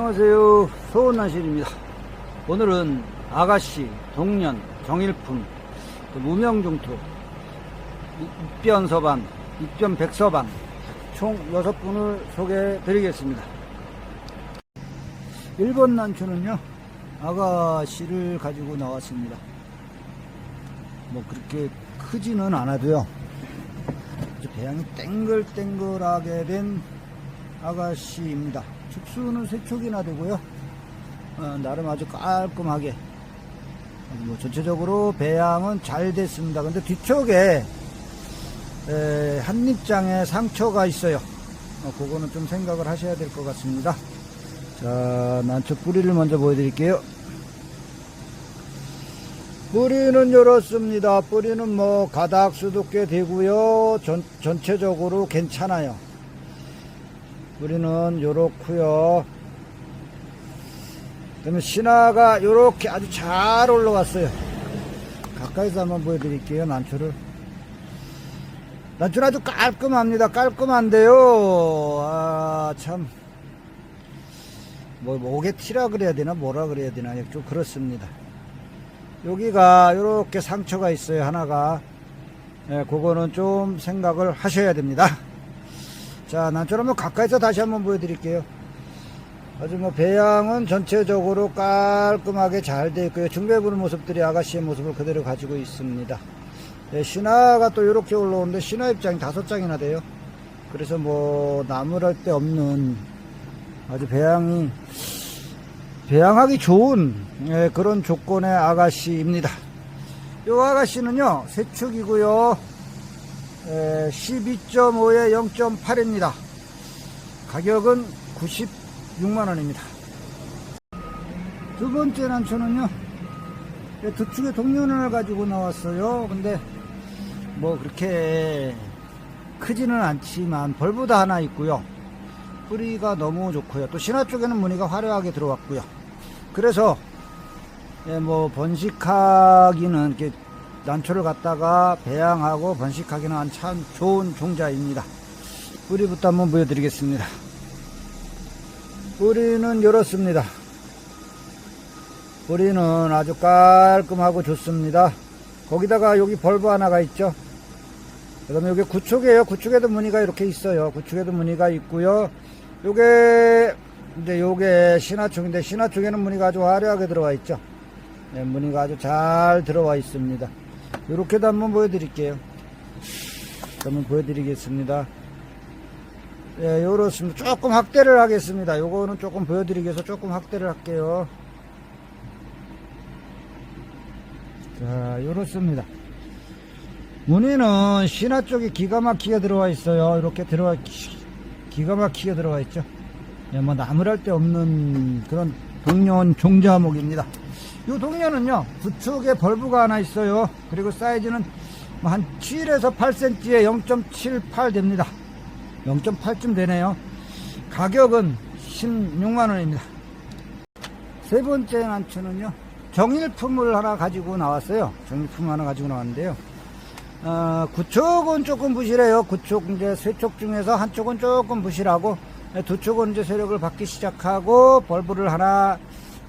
안녕하세요. 소원난실입니다. 오늘은 아가씨, 동년, 정일품, 또 무명종토, 입변서반, 입변백서반 총 6분을 소개해 드리겠습니다. 1번 난초는요, 아가씨를 가지고 나왔습니다. 뭐 그렇게 크지는 않아도요, 배양이 땡글땡글하게 된 아가씨입니다. 축수는 세 촉이나 되고요. 어, 나름 아주 깔끔하게 뭐 전체적으로 배양은 잘 됐습니다. 근데 뒤쪽에 에, 한입장에 상처가 있어요. 어, 그거는 좀 생각을 하셔야 될 것 같습니다. 자, 난초 뿌리를 먼저 보여드릴게요. 뿌리는 이렇습니다. 뿌리는 뭐 가닥 수도 꽤 되고요. 전, 전체적으로 괜찮아요. 뿌리는 요렇고요. 그다음에 신화가 요렇게 아주 잘 올라갔어요. 가까이서 한번 보여드릴게요. 난초를. 난초는 아주 깔끔합니다. 깔끔한데요. 아, 참. 뭐, 목에 티라 그래야 되나, 뭐라 그래야 되나, 좀 그렇습니다. 여기가 요렇게 상처가 있어요. 하나가. 예, 그거는 좀 생각을 하셔야 됩니다. 자, 난초를 한번 가까이서 다시 한번 보여드릴게요. 아주 뭐 배양은 전체적으로 깔끔하게 잘 되어 있고요. 중배부의 모습들이 아가씨의 모습을 그대로 가지고 있습니다. 네, 신화가 또 이렇게 올라오는데 신화 입장이 다섯 장이나 돼요. 그래서 뭐 나무랄 데 없는 아주 배양이 배양하기 좋은 예, 그런 조건의 아가씨입니다. 이 아가씨는요 세축이고요. 12.5에 0.8입니다. 가격은 96만원입니다. 두 번째 난초는요, 두 축의 동년을 가지고 나왔어요. 근데 뭐 그렇게 크지는 않지만 벌보다 하나 있고요. 뿌리가 너무 좋고요. 또 신화 쪽에는 무늬가 화려하게 들어왔고요. 그래서 예, 뭐 번식하기는 이렇게 난초를 갖다가 배양하고 번식하기는 참 좋은 종자입니다. 뿌리부터 한번 보여드리겠습니다. 뿌리는 이렇습니다. 뿌리는 아주 깔끔하고 좋습니다. 거기다가 여기 벌브 하나가 있죠. 그 다음에 여기 구축이에요. 구축에도 무늬가 이렇게 있어요. 구축에도 무늬가 있고요. 요게 이제 요게 신화축인데 신화축에는 무늬가 아주 화려하게 들어와 있죠. 네, 무늬가 아주 잘 들어와 있습니다. 이렇게도 한번 보여드릴게요. 한번 보여드리겠습니다. 예, 요렇습니다. 조금 확대를 하겠습니다. 요거는 조금 보여드리기 위해서 조금 확대를 할게요. 자, 요렇습니다. 무늬는 신화 쪽에 기가 막히게 들어와 있어요. 이렇게 들어와, 기가 막히게 들어와 있죠. 예, 뭐 나무랄 데 없는 그런 동년 종자목입니다. 이 동년은요, 부축에 벌브가 하나 있어요. 그리고 사이즈는 뭐한 7에서 8cm에 0.78 됩니다. 0.8쯤 되네요. 가격은 16만원입니다. 세 번째 난초는요, 정일품을 하나 가지고 나왔어요. 정일품 하나 가지고 나왔는데요. 어, 구촉은 조금 부실해요. 구촉, 이제 세촉 중에서 한 쪽은 조금 부실하고, 두 쪽은 이제 세력을 받기 시작하고, 벌브를 하나,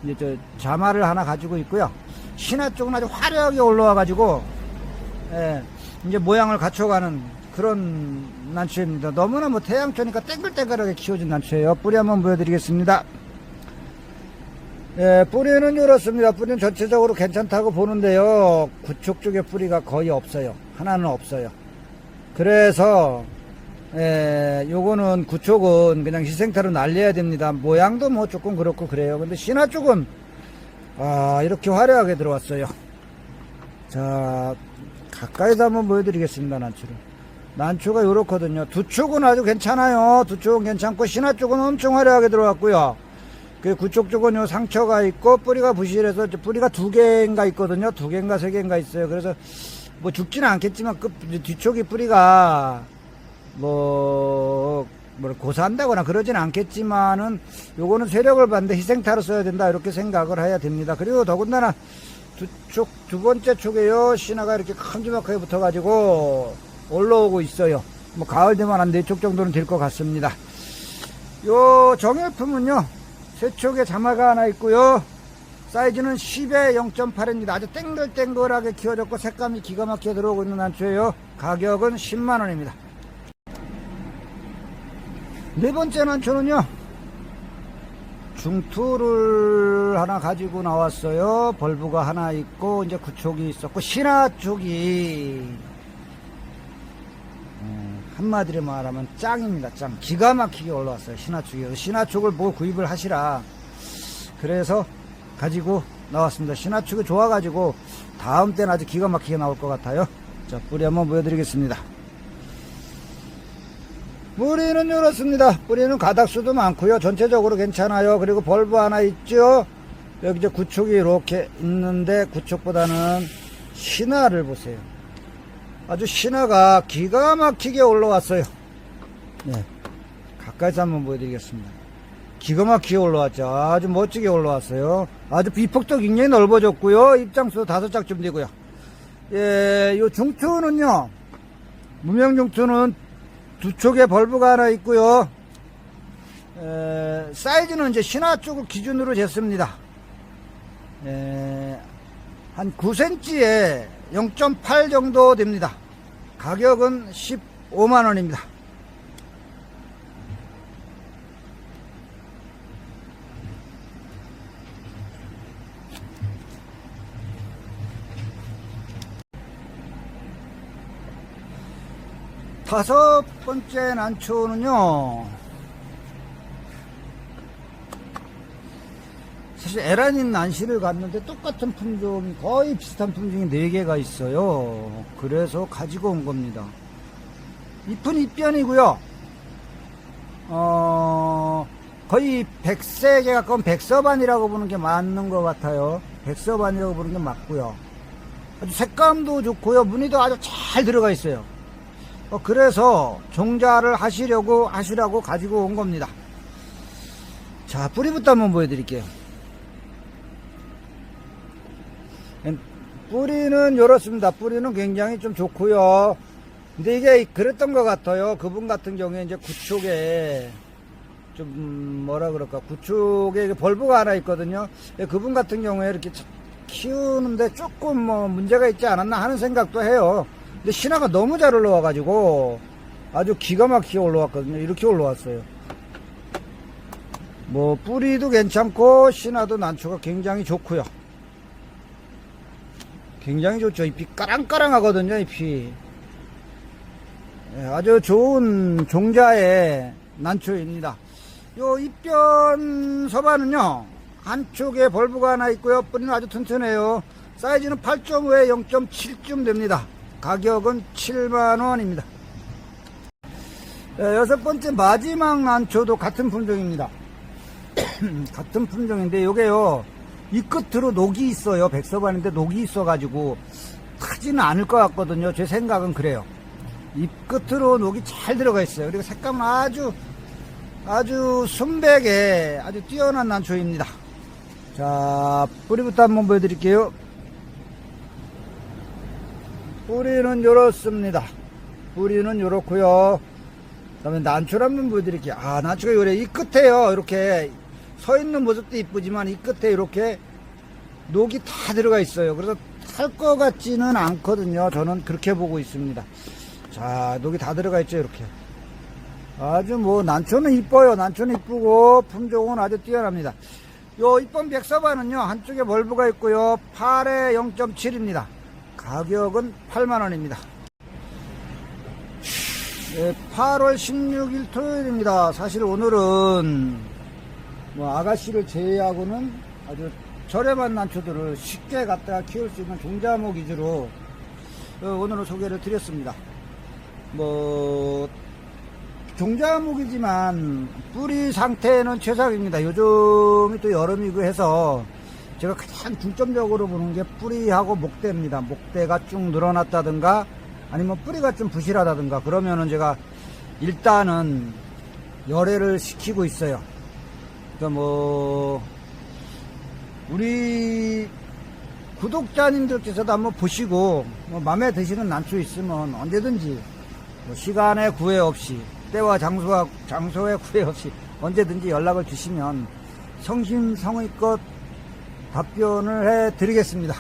이제 저 자마를 하나 가지고 있고요. 신화 쪽은 아주 화려하게 올라와 가지고, 예, 이제 모양을 갖춰가는 그런 난초입니다. 너무나 뭐 태양초니까 땡글땡글하게 키워진 난초예요. 뿌리 한번 보여드리겠습니다. 예, 뿌리는 이렇습니다. 뿌리는 전체적으로 괜찮다고 보는데요. 구축 쪽에 뿌리가 거의 없어요. 하나는 없어요. 그래서 예, 요거는 구축은 그냥 희생타로 날려야 됩니다. 모양도 뭐 조금 그렇고 그래요. 근데 신화 쪽은 아, 이렇게 화려하게 들어왔어요. 자, 가까이서 한번 보여드리겠습니다. 난초를. 난초가 요렇거든요. 두 쪽은 아주 괜찮아요. 두 쪽은 괜찮고 신화 쪽은 엄청 화려하게 들어왔고요. 그 구쪽 쪽은 요 상처가 있고 뿌리가 부실해서 저 뿌리가 두 개인가 있거든요. 두 개인가 세 개인가 있어요. 그래서 뭐 죽지는 않겠지만 그 뒤쪽이 뿌리가 뭐, 뭐 고사한다거나 그러진 않겠지만은 요거는 세력을 받는데 희생타로 써야 된다 이렇게 생각을 해야 됩니다. 그리고 더군다나 두 쪽, 두 번째 쪽에요 신화가 이렇게 큼지막하게 붙어가지고 올라오고 있어요. 뭐 가을 되면 한 네 쪽 정도는 될 것 같습니다. 요 정일품은요 세촉에 자마가 하나 있고요. 사이즈는 10에 0.8입니다. 아주 땡글땡글하게 키워졌고 색감이 기가 막히게 들어오고 있는 난초예요. 가격은 10만원입니다. 네 번째 난초는요. 중투를 하나 가지고 나왔어요. 벌브가 하나 있고 이제 구촉이 있었고 신화 쪽이 음, 한마디로 말하면 짱입니다. 짱. 기가 막히게 올라왔어요. 신화 쪽이. 신화 쪽을 뭐 구입을 하시라. 그래서 가지고 나왔습니다. 신화 쪽이 좋아가지고 다음 때는 아주 기가 막히게 나올 것 같아요. 자, 뿌리 한번 보여드리겠습니다. 뿌리는 이렇습니다. 뿌리는 가닥수도 많고요. 전체적으로 괜찮아요. 그리고 벌브 하나 있죠. 여기 이제 구촉이 이렇게 있는데 구촉보다는 신화를 보세요. 아주 신화가 기가 막히게 올라왔어요. 네. 가까이서 한번 보여드리겠습니다. 기가 막히게 올라왔죠. 아주 멋지게 올라왔어요. 아주 비폭도 굉장히 넓어졌고요. 입장수도 다섯 짝쯤 되고요. 예, 요 중투는요. 무명 중투는 두 촉에 벌브가 하나 있고요. 에, 사이즈는 이제 신화 쪽을 기준으로 쟀습니다. 에, 한 9cm에 0.8 정도 됩니다. 가격은 15만원입니다. 다섯 번째 난초는요. 사실 에라닌 난시를 갔는데 똑같은 품종이 거의 비슷한 품종이 4개가 있어요. 그래서 가지고 온 겁니다. 잎은 잎변이고요. 어, 거의 백색에 가까운 백서반이라고 보는 게 맞는 것 같아요. 백서반이라고 보는 게 맞고요. 아주 색감도 좋고요. 무늬도 아주 잘 들어가 있어요. 어, 그래서 종자를 하시려고 하시라고 가지고 온 겁니다. 자, 뿌리부터 한번 보여드릴게요. 음, 뿌리는 이렇습니다. 뿌리는 굉장히 좀 좋고요. 근데 이게 그랬던 것 같아요. 그분 같은 경우에 이제 구촉에 좀 뭐라 그럴까 구촉에 벌브가 하나 있거든요. 예, 그분 같은 경우에 이렇게 키우는데 조금 뭐 문제가 있지 않았나 하는 생각도 해요. 근데 신화가 너무 잘 올라와가지고 아주 기가 막히게 올라왔거든요. 이렇게 올라왔어요. 뭐 뿌리도 괜찮고 신화도 난초가 굉장히 좋고요. 굉장히 좋죠. 잎이 까랑까랑하거든요. 잎이 예, 아주 좋은 종자의 난초입니다. 요 잎변 서반은요 한쪽에 벌브가 하나 있고요. 뿌리는 아주 튼튼해요. 사이즈는 8.5에 0.7쯤 됩니다. 가격은 7만원입니다. 여섯 번째 마지막 난초도 같은 품종입니다. 같은 품종인데 요게요 이 끝으로 녹이 있어요. 백서반인데 녹이 있어 가지고 타지는 않을 것 같거든요. 제 생각은 그래요. 이 끝으로 녹이 잘 들어가 있어요. 그리고 색감은 아주 아주 순백에 아주 뛰어난 난초입니다. 자 뿌리부터 한번 보여드릴게요 뿌리는 요렇습니다. 뿌리는 요렇고요. 그 다음에 난초를 한번 보여드릴게요. 아, 난초가 요래. 이 끝에요. 이렇게 서 있는 모습도 이쁘지만 이 끝에 이렇게 녹이 다 들어가 있어요. 그래서 탈 것 같지는 않거든요. 저는 그렇게 보고 있습니다. 자, 녹이 다 들어가 있죠. 이렇게. 아주 뭐, 난초는 이뻐요. 난초는 이쁘고, 품종은 아주 뛰어납니다. 요 이쁜 백서반은요, 한쪽에 멀브가 있고요. 8에 0.7입니다. 가격은 8만원입니다. 네, 8월 16일 토요일입니다. 사실 오늘은 뭐 아가씨를 제외하고는 아주 저렴한 난초들을 쉽게 갖다가 키울 수 있는 종자목 위주로 어, 오늘은 소개를 드렸습니다. 뭐 종자목이지만 뿌리 상태는 최상입니다. 요즘이 또 여름이고 해서 제가 가장 중점적으로 보는 게 뿌리하고 목대입니다. 목대가 쭉 늘어났다든가 아니면 뿌리가 좀 부실하다든가 그러면은 제가 일단은 열애를 시키고 있어요. 그러니까 뭐 우리 구독자님들께서도 한번 보시고 뭐 마음에 드시는 난초 있으면 언제든지 뭐 시간에 구애 없이 때와 장소와 장소에 구애 없이 언제든지 연락을 주시면 성심성의껏 답변을 해 드리겠습니다.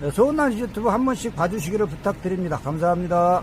네, 좋은 날 유튜브 한 번씩 봐주시기를 부탁드립니다. 감사합니다.